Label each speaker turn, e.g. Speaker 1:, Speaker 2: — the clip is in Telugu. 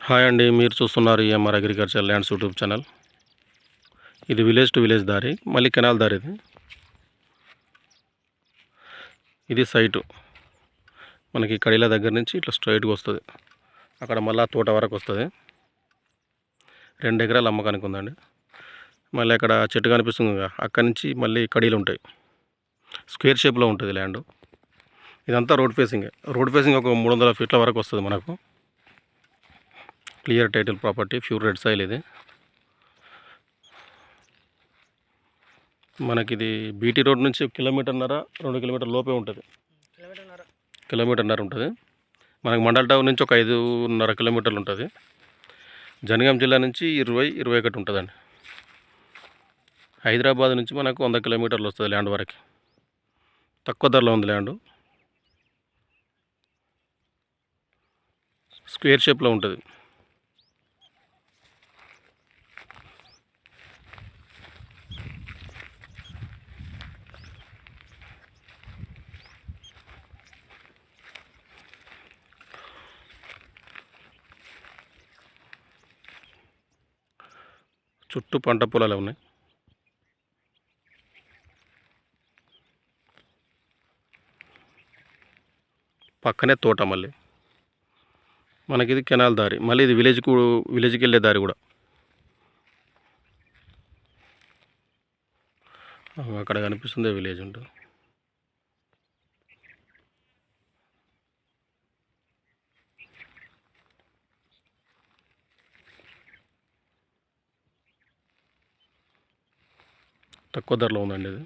Speaker 1: హాయ్ అండి మీరు చూస్తున్నారు EMR agriculture lands YouTube channel ఇది విలేజ్ టు విలేజ్ దారి మళ్ళీ కెనాల్ దారి ఇది. ఇది సైటు మనకి కడిల దగ్గర నుంచి ఇట్లా స్ట్రైట్గా వస్తుంది. అక్కడ మళ్ళీ తోట వరకు వస్తుంది. రెండు ఎకరాలు అమ్మకానికి ఉందండి. మళ్ళీ అక్కడ చెట్టు కనిపిస్తుంది కదా అక్కడి నుంచి మళ్ళీ కడీలు ఉంటాయి. స్క్వేర్ షేప్లో ఉంటుంది ల్యాండ్ ఇదంతా రోడ్ ఫేసింగ్ రోడ్ ఫేసింగ్ ఒక మూడు వందల ఫీట్ల వరకు వస్తుంది మనకు. Clear title property pure red soil ఇది. మనకి ఇది బీటీ రోడ్ నుంచి కిలోమీటర్న్నర రెండు కిలోమీటర్ లోపే ఉంటుంది.
Speaker 2: కిలోమీటర్న్నర
Speaker 1: ఉంటుంది. మనకు మండల్ టౌన్ నుంచి ఒక ఐదున్నర కిలోమీటర్లు ఉంటుంది. జనగాం జిల్లా నుంచి ఇరవై ఇరవై ఒకటి ఉంటుందండి. హైదరాబాద్ నుంచి మనకు వంద కిలోమీటర్లు వస్తుంది ల్యాండ్ వరకు. తక్కువ ధరలో ఉంది ల్యాండ్. స్క్వేర్ షేప్లో ఉంటుంది. చుట్టూ పంట పొలాలు ఉన్నాయి. పక్కనే తోట మళ్ళీ. మనకి ఇది కెనాల్ దారి. మళ్ళీ ఇది విలేజ్కు విలేజ్కి వెళ్ళే దారి కూడా. అక్కడ కనిపిస్తుంది విలేజ్ ఉంటుంది తక్కువ ధరలో ఉందండి ఇది